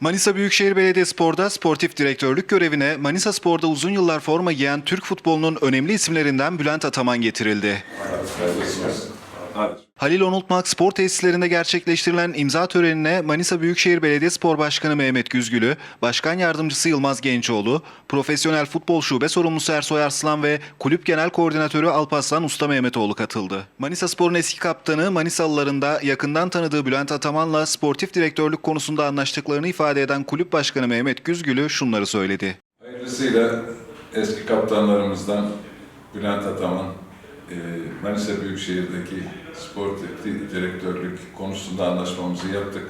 Manisa Büyükşehir Belediyespor'da sportif direktörlük görevine Manisa Spor'da uzun yıllar forma giyen Türk futbolunun önemli isimlerinden Bülent Ataman getirildi. Halil Onultmak spor tesislerinde gerçekleştirilen imza törenine Manisa Büyükşehir Belediyespor Başkanı Mehmet Güzgülü, Başkan Yardımcısı Yılmaz Gençoğlu, Profesyonel Futbol Şube Sorumlusu Ersoy Arslan ve Kulüp Genel Koordinatörü Alparslan Usta Mehmetoğlu katıldı. Manisa Spor'un eski kaptanı Manisalıların da yakından tanıdığı Bülent Ataman'la sportif direktörlük konusunda anlaştıklarını ifade eden Kulüp Başkanı Mehmet Güzgülü şunları söyledi. Hayırlısıyla eski kaptanlarımızdan Bülent Ataman, Manisa Büyükşehir'deki spor direktörlük konusunda anlaşmamızı yaptık.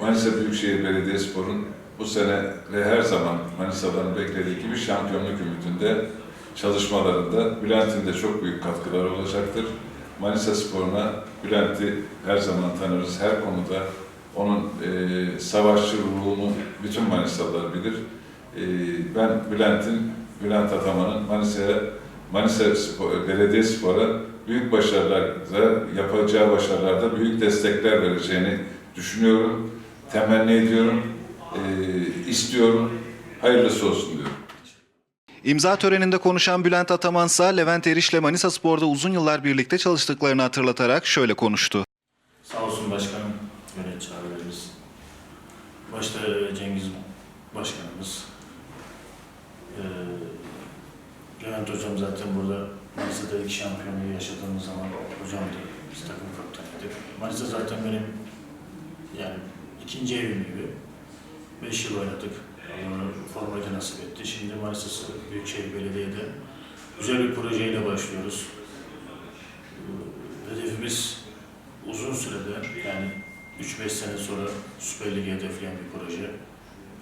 Manisa Büyükşehir Belediyespor'un bu sene ve her zaman Manisa'dan beklediği gibi şampiyonluk ümitinde çalışmalarında Bülent'in de çok büyük katkıları olacaktır. Manisa Spor'una Bülent'i her zaman tanırız. Her konuda onun e, savaşçı ruhunu bütün Manisalılar bilir. E, ben Bülent'in, Bülent Ataman'ın Manisa'ya, Manisa Spor, Belediye Spor'a büyük başarılarda, yapacağı başarılarda büyük destekler vereceğini düşünüyorum, temenni ediyorum, e, istiyorum. Hayırlısı olsun diyorum. İmza töreninde konuşan Bülent Ataman ise Levent Eriş'le Manisa Spor'da uzun yıllar birlikte çalıştıklarını hatırlatarak şöyle konuştu. Sağ olsun başkanım, yönetici abilerimiz. Başta Cengiz başkanımız. Levent hocam zaten burada Manisa'da ilk şampiyonluğu yaşadığımız zaman hocamdı. Biz takım kaptanıydık. Manisa zaten benim yani ikinci evim gibi. Beş yıl oynadık. Formayı da nasip etti. Şimdi Manisa Büyükşehir Belediye'de güzel bir projeyle başlıyoruz. Hedefimiz uzun sürede yani 3-5 sene sonra Süper Lig'i hedefleyen bir proje.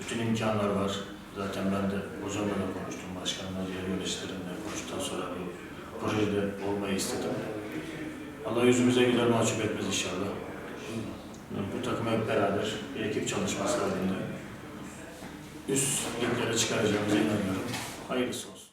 Bütün imkanlar var. Zaten ben de hocamla da konuştum, başkanımla, diğer yöneticilerimle konuştuktan sonra bu projede olmayı istedim. Allah yüzümüze güler mahcup etmez inşallah. Bu takım hep beraber bir ekip çalışması halinde üst liglere çıkaracağımıza inanıyorum. Hayırlısı olsun.